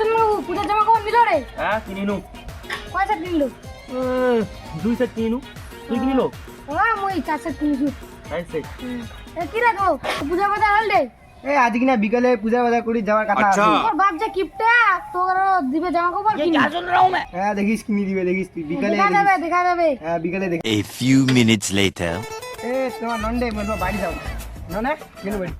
তুমি পূজার জামা কাপড় নিল রে? হ্যাঁ কিনিনু কয় সেট কিনলো দুই সেট কিনিনু তুই কিনিলো ও মুই চার সেট কিনছি। চার সেট এ কি রাখো পূজা বাজার হল রে? এই আজকে না বিকালে পূজা বাজার করি যাওয়ার কথা আছে। তোর বাপ যে কিপটা তোর দিবে জামা কাপড় কিনি। হ্যাঁ দেখিস কিনে দিবে দেখিস তুই। বিকালে দেখা যাবে দেখা যাবে। হ্যাঁ বিকালে দেখিস A few minutes later. এ তোমার নন্ডে বলব বাড়ি যাও। না না কেন বাড়ি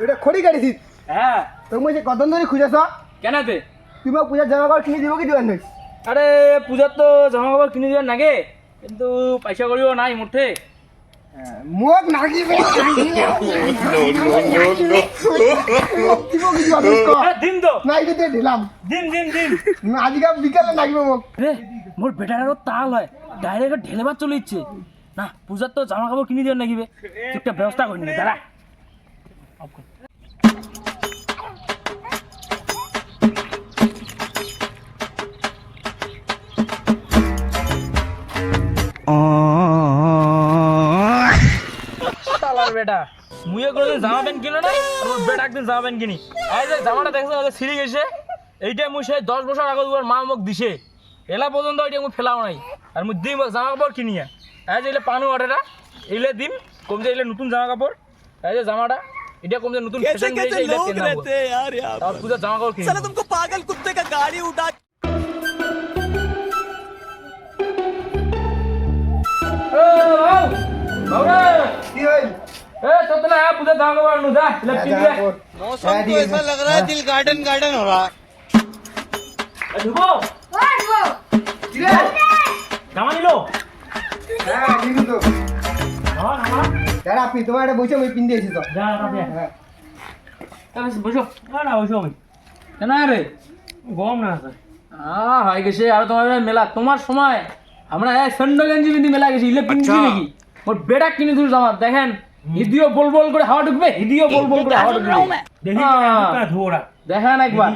এটা খড়ি কাটিছিস হ্যাঁ। তুমি যে কত ধরে খুঁজেছ কেনাতে? তুমি পূজার জামা কাপড় কিনে দিব কি দিবেন নইস আরে পূজার তো জামা কাপড় কিনে দিবার নাগে কিন্তু পয়সা করিও নাই মুঠে মোক নাগিবে। দিবেন দিন তো। না এটা দিলাম। দিন দিন দিন আজকে বিকালে নাগিবে মোক। রে মোর বেটার আরও তাল হয়। ডাইরেক্ট ঢেলেবার চলে ইচ্ছে না পূজার তো জামা কাপড় কিনে দিবার নাগিবে। একটা ব্যবস্থা করি না শালার বেটা। মুইও কোনোদিন জামা প্যান্ট কিনো নাই? আর বেটা একদিন জামা প্যান্ট কিনি। এই যে জামাটা দেখছ ওটা ছিঁড়ে গেছে? এইটা মুই সেই দশ বছর আগত ওর মা মোক দিছে। এলা পর্যন্ত ওইটা মুই ফেলাও নাই। আর মুই দিম জামা কাপড় কিনিয়া। এই যে এলে পানু অর্ডারটা এইলে দিম। কম যে এলে নতুন জামা কাপড়। এই যে জামাটা। इंडिया को नতুন फ़ैशन कैसे लोग रहते हैं यार यार और पूरा। जमा कर साला तुमको पागल कुत्ते का गाड़ी उठा ए आओ बाबा की है ए चतला है पूजा जमा कर नु जा लक्की दिया। मौसम तो ऐसा लग रहा है दिल गार्डन गार्डन हो रहा है। लो। হ্যাঁ কিন্তু তো জামা জামা দাঁড়া আপনি তোমার একটা বইছে মই পিন দিয়েছি তো হ্যাঁ। বসো না না বসো আমি। কেন রে? গরম না আছে। আহ হয়ে গেছে। আর তোমার মেলা। তোমার সময় আমরা এক গেঞ্জি বিন্দি মেলা গেছি। ইলে কিনছি নাকি? ওর বেটা কিনে দিল আমার। দেখেন হিদিও বল বল করে হাওয়া ঢুকবে হিদিও বল বল করে হাওয়া ঢুকবে। দেখি দেখেন একবার।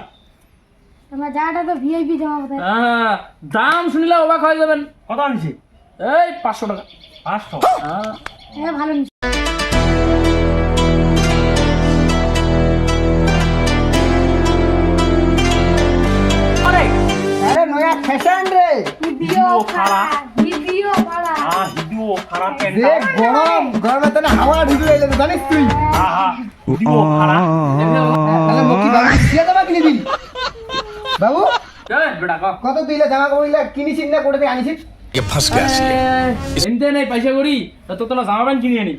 তোমার জামাটা তো ভিআইপি জামা কোথায়? হ্যাঁ দাম শুনলে অবাক হয়ে যাবেন। কত আনছি? এই পাঁচশো টাকা। পাঁচশো। হ্যাঁ হ্যাঁ ভালো গরম গরমে হাওয়া ঢুকে জানিস তুই? বাবু কত তুই ইলা জামা কাপড় ইলা না থেকে আনিছিস ये फंस गया इसलिए चिंता नहीं पैसे गोरी तो तो ना जामा पैंट किनिए नहीं